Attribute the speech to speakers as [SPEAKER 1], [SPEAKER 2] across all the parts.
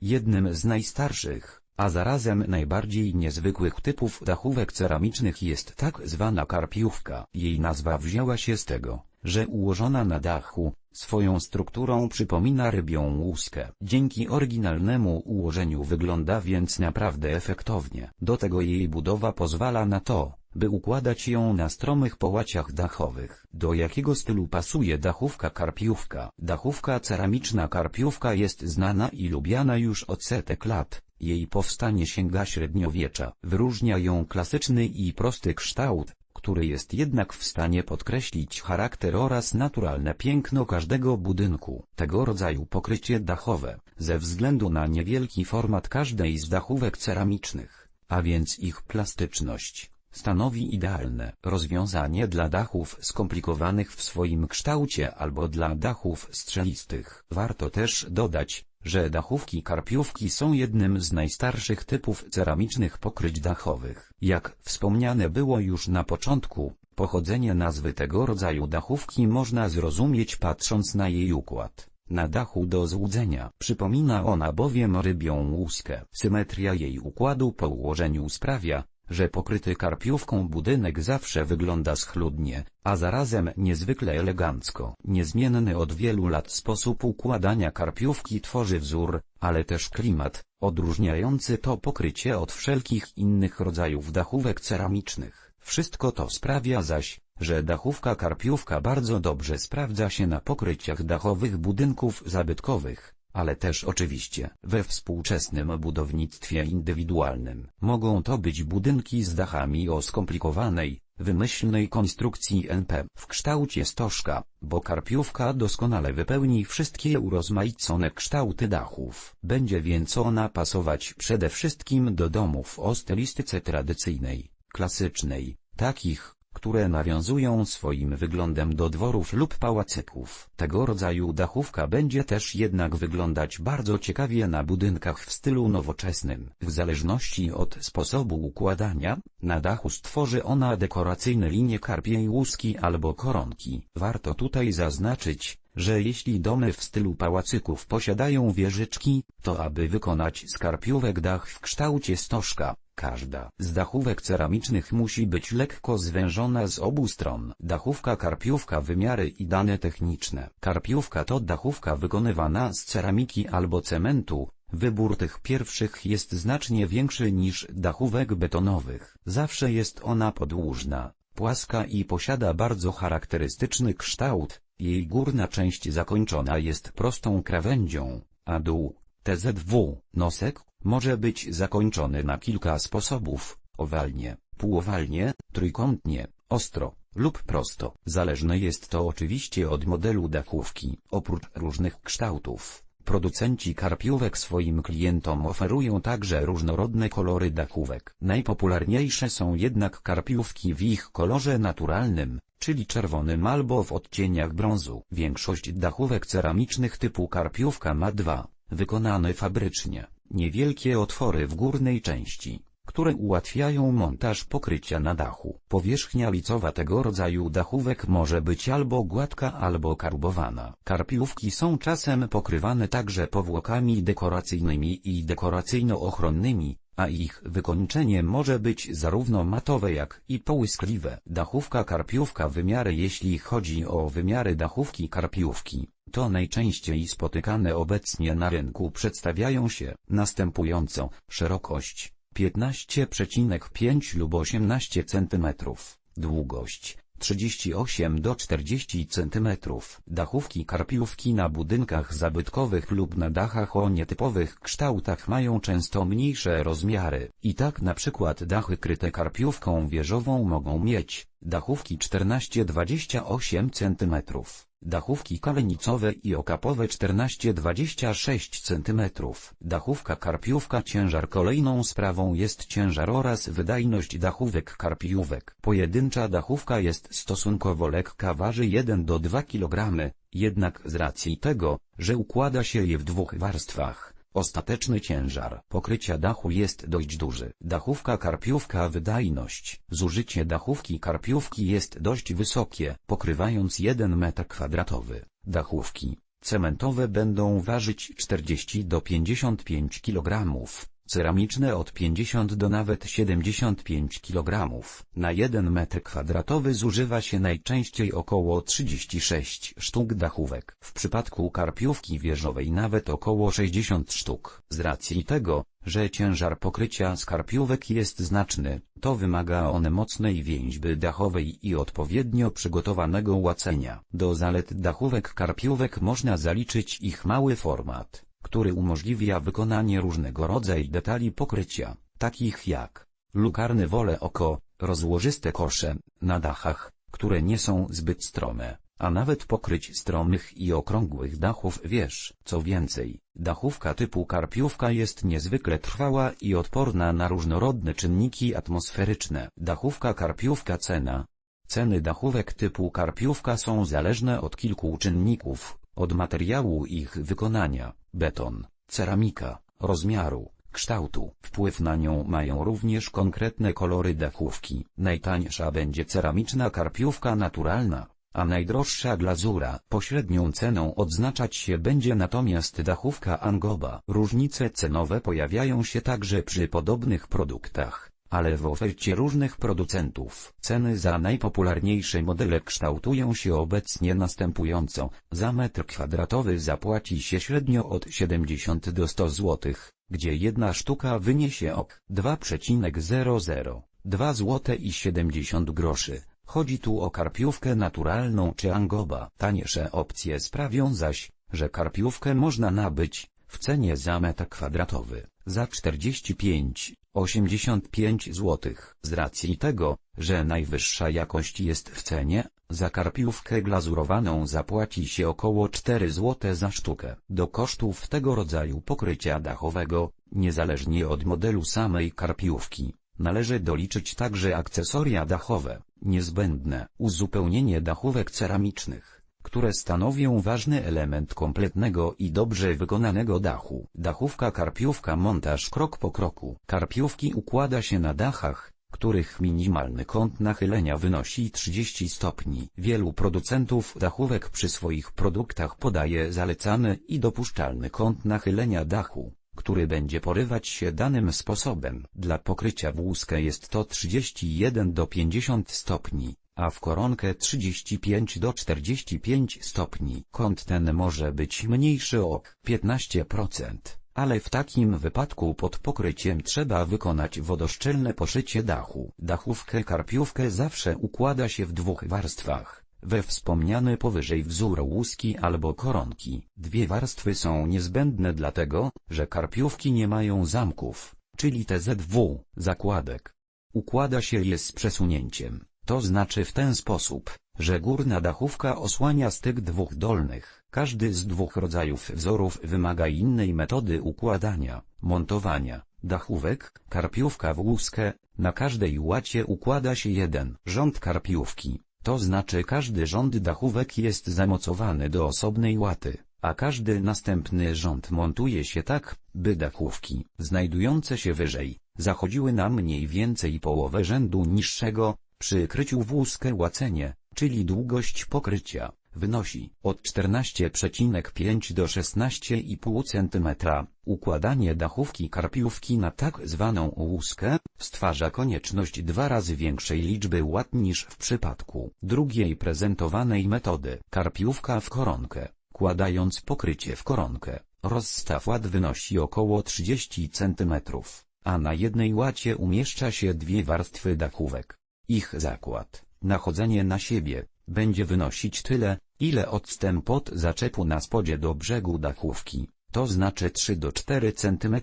[SPEAKER 1] Jednym z najstarszych, a zarazem najbardziej niezwykłych typów dachówek ceramicznych jest tak zwana karpiówka. Jej nazwa wzięła się z tego, że ułożona na dachu, swoją strukturą przypomina rybią łuskę. Dzięki oryginalnemu ułożeniu wygląda więc naprawdę efektownie. Do tego jej budowa pozwala na to, by układać ją na stromych połaciach dachowych. Do jakiego stylu pasuje dachówka karpiówka? Dachówka ceramiczna karpiówka jest znana i lubiana już od setek lat. Jej powstanie sięga średniowiecza. Wyróżnia ją klasyczny i prosty kształt, który jest jednak w stanie podkreślić charakter oraz naturalne piękno każdego budynku. Tego rodzaju pokrycie dachowe, ze względu na niewielki format każdej z dachówek ceramicznych, a więc ich plastyczność, stanowi idealne rozwiązanie dla dachów skomplikowanych w swoim kształcie albo dla dachów strzelistych. Warto też dodać, że dachówki karpiówki są jednym z najstarszych typów ceramicznych pokryć dachowych. Jak wspomniane było już na początku, pochodzenie nazwy tego rodzaju dachówki można zrozumieć patrząc na jej układ. Na dachu do złudzenia przypomina ona bowiem rybią łuskę. Symetria jej układu po ułożeniu sprawia, że pokryty karpiówką budynek zawsze wygląda schludnie, a zarazem niezwykle elegancko. Niezmienny od wielu lat sposób układania karpiówki tworzy wzór, ale też klimat, odróżniający to pokrycie od wszelkich innych rodzajów dachówek ceramicznych. Wszystko to sprawia zaś, że dachówka karpiówka bardzo dobrze sprawdza się na pokryciach dachowych budynków zabytkowych, ale też oczywiście we współczesnym budownictwie indywidualnym. Mogą to być budynki z dachami o skomplikowanej, wymyślnej konstrukcji NP w kształcie stożka, bo karpiówka doskonale wypełni wszystkie urozmaicone kształty dachów. Będzie więc ona pasować przede wszystkim do domów o stylistyce tradycyjnej, klasycznej, takich, które nawiązują swoim wyglądem do dworów lub pałacyków. Tego rodzaju dachówka będzie też jednak wyglądać bardzo ciekawie na budynkach w stylu nowoczesnym. W zależności od sposobu układania, na dachu stworzy ona dekoracyjne linie karpiej łuski albo koronki. Warto tutaj zaznaczyć, że jeśli domy w stylu pałacyków posiadają wieżyczki, to aby wykonać skarpiówek dach w kształcie stożka, Każda z dachówek ceramicznych musi być lekko zwężona z obu stron. Dachówka karpiówka wymiary i dane techniczne. Karpiówka to dachówka wykonywana z ceramiki albo cementu. Wybór tych pierwszych jest znacznie większy niż dachówek betonowych. Zawsze jest ona podłużna, płaska i posiada bardzo charakterystyczny kształt. Jej górna część zakończona jest prostą krawędzią, a dół, TZW, nosek, może być zakończony na kilka sposobów, owalnie, półowalnie, trójkątnie, ostro lub prosto. Zależne jest to oczywiście od modelu dachówki. Oprócz różnych kształtów, producenci karpiówek swoim klientom oferują także różnorodne kolory dachówek. Najpopularniejsze są jednak karpiówki w ich kolorze naturalnym, czyli czerwonym albo w odcieniach brązu. Większość dachówek ceramicznych typu karpiówka ma dwa, wykonane fabrycznie niewielkie otwory w górnej części, które ułatwiają montaż pokrycia na dachu. Powierzchnia licowa tego rodzaju dachówek może być albo gładka albo karbowana. Karpiówki są czasem pokrywane także powłokami dekoracyjnymi i dekoracyjno-ochronnymi, a ich wykończenie może być zarówno matowe jak i połyskliwe. Dachówka karpiówka wymiary Jeśli chodzi o wymiary dachówki karpiówki, to najczęściej spotykane obecnie na rynku przedstawiają się następująco. Szerokość 15,5 lub 18 cm, długość 38 do 40 cm. Dachówki karpiówki na budynkach zabytkowych lub na dachach o nietypowych kształtach mają często mniejsze rozmiary. I tak na przykład dachy kryte karpiówką wieżową mogą mieć dachówki 14-28 cm dachówki kalenicowe i okapowe 14-26 cm. Dachówka karpiówka Ciężar Kolejną sprawą jest ciężar oraz wydajność dachówek karpiówek. Pojedyncza dachówka jest stosunkowo lekka waży 1 do 2 kg, jednak z racji tego, że układa się je w dwóch warstwach, Ostateczny ciężar pokrycia dachu jest dość duży. Dachówka karpiówka wydajność. Zużycie dachówki karpiówki jest dość wysokie, pokrywając 1 metr kwadratowy. Dachówki cementowe będą ważyć 40 do 55 kg, ceramiczne od 50 do nawet 75 kg. Na 1 metr kwadratowy zużywa się najczęściej około 36 sztuk dachówek. W przypadku karpiówki wieżowej nawet około 60 sztuk. Z racji tego, że ciężar pokrycia skarpiówek jest znaczny, to wymaga on mocnej więźby dachowej i odpowiednio przygotowanego łacenia. Do zalet dachówek karpiówek można zaliczyć ich mały format, który umożliwia wykonanie różnego rodzaju detali pokrycia, takich jak lukarny wole oko, rozłożyste kosze, na dachach, które nie są zbyt strome, a nawet pokryć stromych i okrągłych dachów wież. Co więcej, dachówka typu karpiówka jest niezwykle trwała i odporna na różnorodne czynniki atmosferyczne. Dachówka karpiówka cena. Ceny dachówek typu karpiówka są zależne od kilku czynników, od materiału ich wykonania, beton, ceramika, rozmiaru, kształtu. Wpływ na nią mają również konkretne kolory dachówki. Najtańsza będzie ceramiczna karpiówka naturalna, a najdroższa glazura. Pośrednią ceną odznaczać się będzie natomiast dachówka Angoba. Różnice cenowe pojawiają się także przy podobnych produktach, ale w ofercie różnych producentów. Ceny za najpopularniejsze modele kształtują się obecnie następująco. Za metr kwadratowy zapłaci się średnio od 70 do 100 zł, gdzie jedna sztuka wyniesie ok 2,00 2 zł i 70 groszy. Chodzi tu o karpiówkę naturalną czy angoba. Taniejsze opcje sprawią zaś, że karpiówkę można nabyć, w cenie za metr kwadratowy, za 45-85 zł. Z racji tego, że najwyższa jakość jest w cenie, za karpiówkę glazurowaną zapłaci się około 4 zł za sztukę. Do kosztów tego rodzaju pokrycia dachowego, niezależnie od modelu samej karpiówki, należy doliczyć także akcesoria dachowe, niezbędne uzupełnienie dachówek ceramicznych, które stanowią ważny element kompletnego i dobrze wykonanego dachu. Dachówka karpiówka montaż krok po kroku. Karpiówki układa się na dachach, których minimalny kąt nachylenia wynosi 30 stopni. Wielu producentów dachówek przy swoich produktach podaje zalecany i dopuszczalny kąt nachylenia dachu, który będzie porywać się danym sposobem. Dla pokrycia w łuskę jest to 31 do 50 stopni, a w koronkę 35 do 45 stopni. Kąt ten może być mniejszy o 15%, ale w takim wypadku pod pokryciem trzeba wykonać wodoszczelne poszycie dachu. Dachówkę karpiówkę zawsze układa się w dwóch warstwach we wspomniany powyżej wzór łuski albo koronki. Dwie warstwy są niezbędne dlatego, że karpiówki nie mają zamków, czyli TZW, zakładek. Układa się je z przesunięciem, to znaczy w ten sposób, że górna dachówka osłania styk dwóch dolnych. Każdy z dwóch rodzajów wzorów wymaga innej metody układania, montowania, dachówek, karpiówka w łuskę, na każdej łacie układa się jeden rząd karpiówki. To znaczy każdy rząd dachówek jest zamocowany do osobnej łaty, a każdy następny rząd montuje się tak, by dachówki, znajdujące się wyżej, zachodziły na mniej więcej połowę rzędu niższego, przy kryciu w łuskę łacenie, czyli długość pokrycia, wynosi od 14,5 do 16,5 cm. Układanie dachówki karpiówki na tak zwaną łuskę stwarza konieczność dwa razy większej liczby łat niż w przypadku drugiej prezentowanej metody. Karpiówka w koronkę. Kładając pokrycie w koronkę, rozstaw łat wynosi około 30 cm, a na jednej łacie umieszcza się dwie warstwy dachówek. Ich zakład, nachodzenie na siebie, będzie wynosić tyle, ile odstęp od zaczepu na spodzie do brzegu dachówki, to znaczy 3 do 4 cm.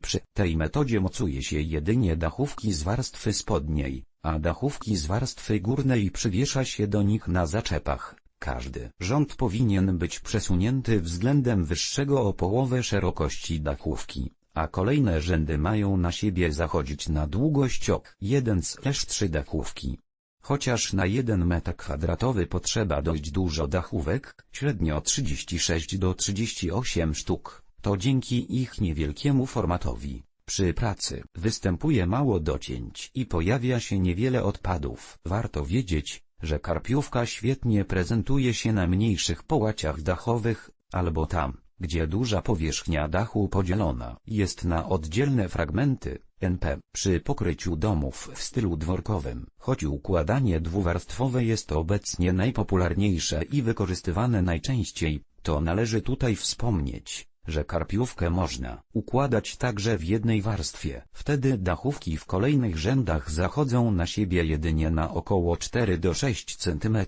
[SPEAKER 1] Przy tej metodzie mocuje się jedynie dachówki z warstwy spodniej, a dachówki z warstwy górnej przywiesza się do nich na zaczepach. Każdy rząd powinien być przesunięty względem wyższego o połowę szerokości dachówki, a kolejne rzędy mają na siebie zachodzić na długość ok 1-3 dachówki. Chociaż na 1 metr kwadratowy potrzeba dość dużo dachówek, średnio 36 do 38 sztuk, to dzięki ich niewielkiemu formatowi, przy pracy występuje mało docięć i pojawia się niewiele odpadów. Warto wiedzieć, że karpiówka świetnie prezentuje się na mniejszych połaciach dachowych, albo tam, gdzie duża powierzchnia dachu podzielona jest na oddzielne fragmenty, NP, przy pokryciu domów w stylu dworkowym. Choć układanie dwuwarstwowe jest obecnie najpopularniejsze i wykorzystywane najczęściej, to należy tutaj wspomnieć, że karpiówkę można układać także w jednej warstwie. Wtedy dachówki w kolejnych rzędach zachodzą na siebie jedynie na około 4 do 6 cm.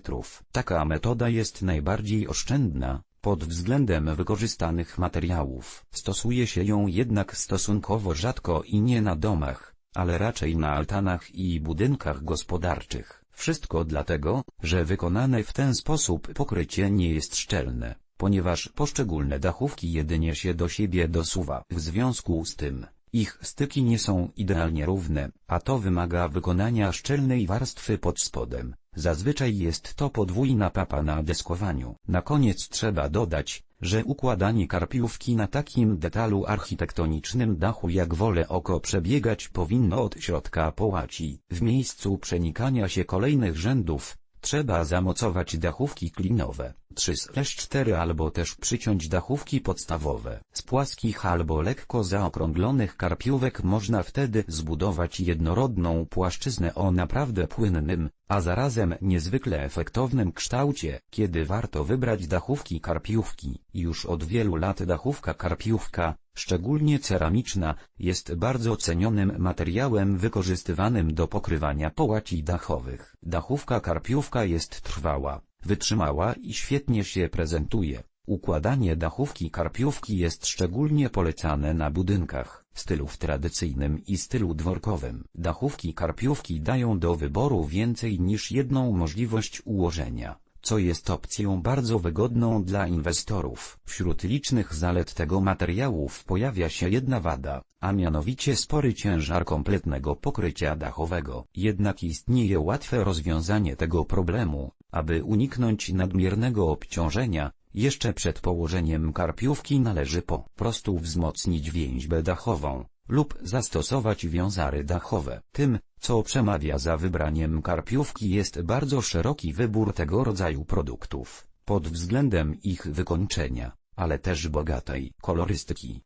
[SPEAKER 1] Taka metoda jest najbardziej oszczędna, pod względem wykorzystanych materiałów. Stosuje się ją jednak stosunkowo rzadko i nie na domach, ale raczej na altanach i budynkach gospodarczych. Wszystko dlatego, że wykonane w ten sposób pokrycie nie jest szczelne, ponieważ poszczególne dachówki jedynie się do siebie dosuwa. W związku z tym, ich styki nie są idealnie równe, a to wymaga wykonania szczelnej warstwy pod spodem. Zazwyczaj jest to podwójna papa na deskowaniu. Na koniec trzeba dodać, że układanie karpiówki na takim detalu architektonicznym dachu jak wole oko przebiegać powinno od środka połaci. W miejscu przenikania się kolejnych rzędów, trzeba zamocować dachówki klinowe, 3-4 albo też przyciąć dachówki podstawowe. Z płaskich albo lekko zaokrąglonych karpiówek można wtedy zbudować jednorodną płaszczyznę o naprawdę płynnym, a zarazem niezwykle efektownym kształcie. Kiedy warto wybrać dachówki karpiówki? Już od wielu lat dachówka karpiówka, szczególnie ceramiczna, jest bardzo cenionym materiałem wykorzystywanym do pokrywania połaci dachowych. Dachówka karpiówka jest trwała, wytrzymała i świetnie się prezentuje. Układanie dachówki karpiówki jest szczególnie polecane na budynkach, stylu w tradycyjnym i stylu dworkowym. Dachówki karpiówki dają do wyboru więcej niż jedną możliwość ułożenia, co jest opcją bardzo wygodną dla inwestorów. Wśród licznych zalet tego materiałów pojawia się jedna wada, a mianowicie spory ciężar kompletnego pokrycia dachowego. Jednak istnieje łatwe rozwiązanie tego problemu, aby uniknąć nadmiernego obciążenia, jeszcze przed położeniem karpiówki należy po prostu wzmocnić więźbę dachową, lub zastosować wiązary dachowe. Tym, co przemawia za wybraniem karpiówki jest bardzo szeroki wybór tego rodzaju produktów, pod względem ich wykończenia, ale też bogatej kolorystyki.